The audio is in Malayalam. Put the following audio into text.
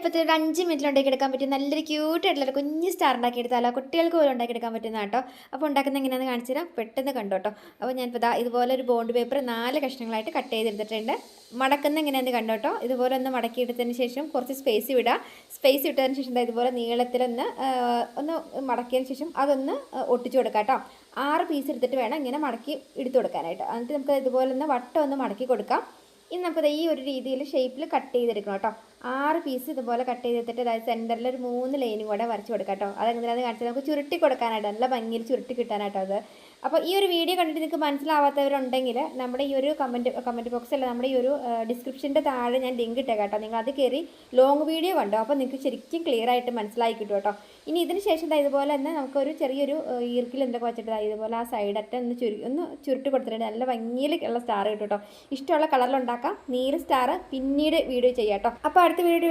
എളുപ്പത്തിൽ ഒരു അഞ്ച് മിനിറ്റിൽ ഉണ്ടാക്കിയെടുക്കാൻ പറ്റും നല്ലൊരു ക്യൂട്ട് ആയിട്ടുള്ള ഒരു കുഞ്ഞ് സ്റ്റാർ ഉണ്ടാക്കിയെടുത്താലോ? കുട്ടികൾക്ക് പോലും ഉണ്ടാക്കിയെടുക്കാൻ പറ്റുന്ന കേട്ടോ. അപ്പോൾ ഉണ്ടാക്കുന്ന എങ്ങനെയാണെന്ന് കാണിച്ചു തരാം. പെട്ടെന്ന് കണ്ടു കേട്ടോ. അപ്പോൾ ഞാനിപ്പോൾ ഇതാ ഇതുപോലെ ഒരു ബോണ്ട് പേപ്പർ നാല് കഷ്ണങ്ങളായിട്ട് കട്ട് ചെയ്തെടുത്തിട്ടുണ്ട്. മടക്കുന്ന എങ്ങനെയാണെന്ന് കണ്ടു കേട്ടോ. ഇതുപോലെ ഒന്ന് മടക്കിയെടുത്തതിന് ശേഷം കുറച്ച് സ്പേസ് വിടുക സ്പേസ് വിട്ടതിന് ശേഷം ഇതുപോലെ നീളത്തിലൊന്ന് ഒന്ന് മടക്കിയതിന് ശേഷം അതൊന്ന് ഒട്ടിച്ചു കൊടുക്കാം കേട്ടോ. ആറ് പീസ് എടുത്തിട്ട് വേണം ഇങ്ങനെ മടക്കി എടുത്തു കൊടുക്കാനായിട്ട്. എന്നിട്ട് നമുക്ക് ഇതുപോലെ ഒന്ന് വട്ടം ഒന്ന് മടക്കി കൊടുക്കാം. ഇനി നമുക്കത് ഈ ഒരു രീതിയിൽ ഷേപ്പിൽ കട്ട് ചെയ്തെടുക്കണം കേട്ടോ. ആറ് പീസ് ഇതുപോലെ കട്ട് ചെയ്തെടുത്തിട്ട് അതായത് സെന്ററിൽ ഒരു മൂന്ന് ലൈനും കൂടെ വരച്ച് കൊടുക്കാം കേട്ടോ. അതെങ്ങനെയാണെന്ന് കാണിച്ചാൽ നമുക്ക് ചുരുട്ടി കൊടുക്കാനായിട്ട് നല്ല ഭംഗിയിൽ ചുരുട്ടി കിട്ടാനായിട്ടോ അത് അപ്പോൾ ഈ ഒരു വീഡിയോ കണ്ടിട്ട് നിങ്ങൾക്ക് മനസ്സിലാവാത്തവരുണ്ടെങ്കിൽ നമ്മുടെ ഈ ഒരു കമന്റ് കമന്റ് അല്ല നമ്മുടെ ഈ ഒരു ഡിസ്ക്രിപ്ഷന്റെ താഴെ ഞാൻ ലിങ്ക് ഇട്ടേ കേട്ടോ. നിങ്ങൾ അത് കയറി ലോങ് വീഡിയോ കണ്ടോ? അപ്പോൾ നിങ്ങൾക്ക് ശരിക്കും ക്ലിയർ ആയിട്ട് മനസ്സിലായി കിട്ടും കേട്ടോ. ഇനി ഇതിന് ശേഷം ഇതുപോലെ തന്നെ നമുക്കൊരു ചെറിയൊരു ഈർക്കിൽ എന്തൊക്കെ വെച്ചിട്ട് ഇതുപോലെ ആ സൈഡറ്റ ഒന്ന് ചുരു ഒന്ന് ചുരുട്ടി കൊടുത്തിട്ടുണ്ട് നല്ല ഭംഗിയിൽ ഉള്ള സ്റ്റാർ കിട്ടും കേട്ടോ. ഇഷ്ടമുള്ള കളറിൽ ഉണ്ടാക്കാം. നീര് സ്റ്റാർ പിന്നീട് വീഡിയോ ചെയ്യാം കേട്ടോ. അപ്പോൾ അടുത്ത വീഡിയോ